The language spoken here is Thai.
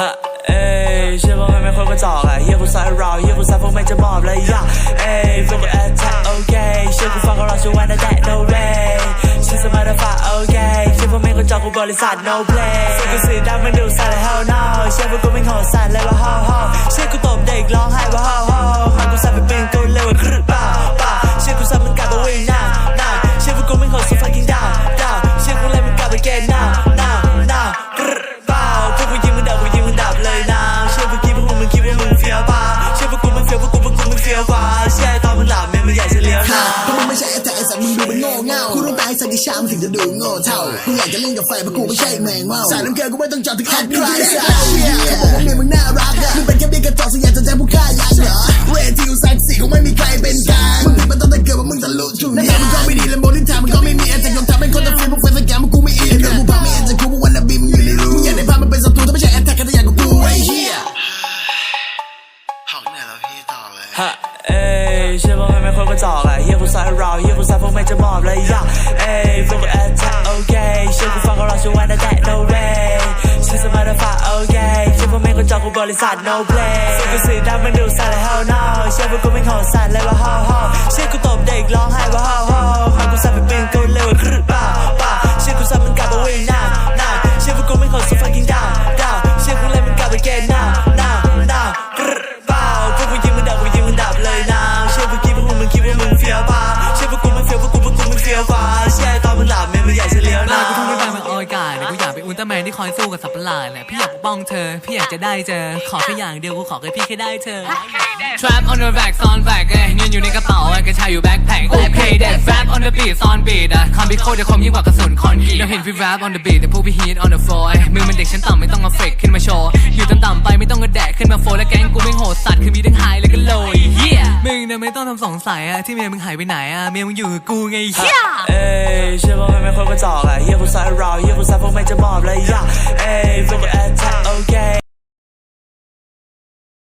ฮะเอ้ยเชื่อว่าไม่เป็นคนกระจอกอะเฮียกูใส่เราเฮียกูใส่พวกไม่จะมอบเลยย่าเอ้ยพวกกูแอทแทกโอเคเชื่อกูฟังก็รอชัวร์นแต่ no way ชื่อสมาร์ทฟ้าโอเคเชื่อพวกไม่กรจอกกูบริษัท no play เชื่อกูสีดำมันดูสั่นเลย hell no เชื่อพวกกูไม่โหดสั่นเลยว่า ho ho เชื่อกูตบเด็กร้องไห้ว่า ho ho มันกูใส่ไปเป็นกูเร็วครึป่าป่าเชื่อกูใส่มันกลับไปวิ่งหน้าหน้าเชื่อพวกกูไม่โหด so fucking down down เชื่อกูเลยมันกลับไป get องตายสักกี่ชามถึงจะดูโง่เท่ากูอยากจะเล่นกับไฟเพราะกูไม่ใช่แมงเม่าสายน้ำเกลือกูไม่ต้องจอดถึงคัดใครสักแค่บอกว่าเมียมึงน่ารักอะมึงเป็นแค่เบี้ยกระจอกสยามจะแจ้งผู้ฆ่ายันเหรอเวทีกูสักสี่คงไม่มีใครเป็นกลางมึงผิดมาตั้งแต่เกิดว่ามึงทะลุจุดหน้ามึงก็ไม่ดีและโมลิทามึงก็ไม่มีแต่ยอมทำให้คนตะฟิล์มพวกเฟซแกมมึงกูไม่อินเรื่องกูพาไม่เอ็นจะกูมึงวันนาบีมึงอยู่ในรูมึงอยากได้พามันเป็นศัตรูถ้าไม่ใช่แอตแทกกันแต่อย่างกับกูไอ้เหี้ยหอกเเลยฮะเอ้ยเชื่อว่าไม่เป็นคนกระจอกอะเฮียกูใส่เราเฮียกูใส่พวกไม่จะมอบเลยย่าเอ้ยพวกกูแอทแทกโอเคเชื่อกูฟังก็รอช่วร์นะแต่ no way ชื่อสมาร์ทฟ้าโอเคเชื่อพวกไม่กระจอกกูบริษัท no play เชื่อกูสีดำมันดูสั่นเลย hell no เชื่อพวกกูไม่โหดสั่นเลยว่า ho ho เชื่อกูตบเด็ก ที่คอยสู้กับสัตว์ประหลาดเนี่ยพี่อยากปกป้องเธอ พี่อยากจะได้เจอ ขอแค่อย่างเดียวกูขอแค่พี่แค่ได้เธอ Trap on the back ซ่อนแบกเอ้ยเงินอยู่ในกระเป๋าไอ้กระชายอยู่แบ็คแพ็คโอเคเด็ด Rap on the beat ซ่อนบีดอะคำพิโคตรจะคมยิ่งกว่ากระสุนคอนกรีตเราเห็นพี่ rap on the beat แต่พวกพี่ hit on the floor ไอ้มือมันเด็กชั้นต่ำไม่ต้องมาเฟกขึ้นมาโชว์อยู่ต่ำๆไปไม่ต้องกระแดกขึ้นมาโฟร์และแก๊งกูไม่งโหดสัตว์คือมีทั้งไฮและก็โลยเฮียมึงเนี่ยไม่ต้องทำสงสัยอะที่เมียมึงหายไปไหนอะเมียมึงอยู่กับกูไงเฮียเอ้ยเชื่อว่า ไม่ค่อยกระจอกอะเฮียกูใส่เราเฮียกูใส่พวกไม่จะมอบเลยย่าเอ้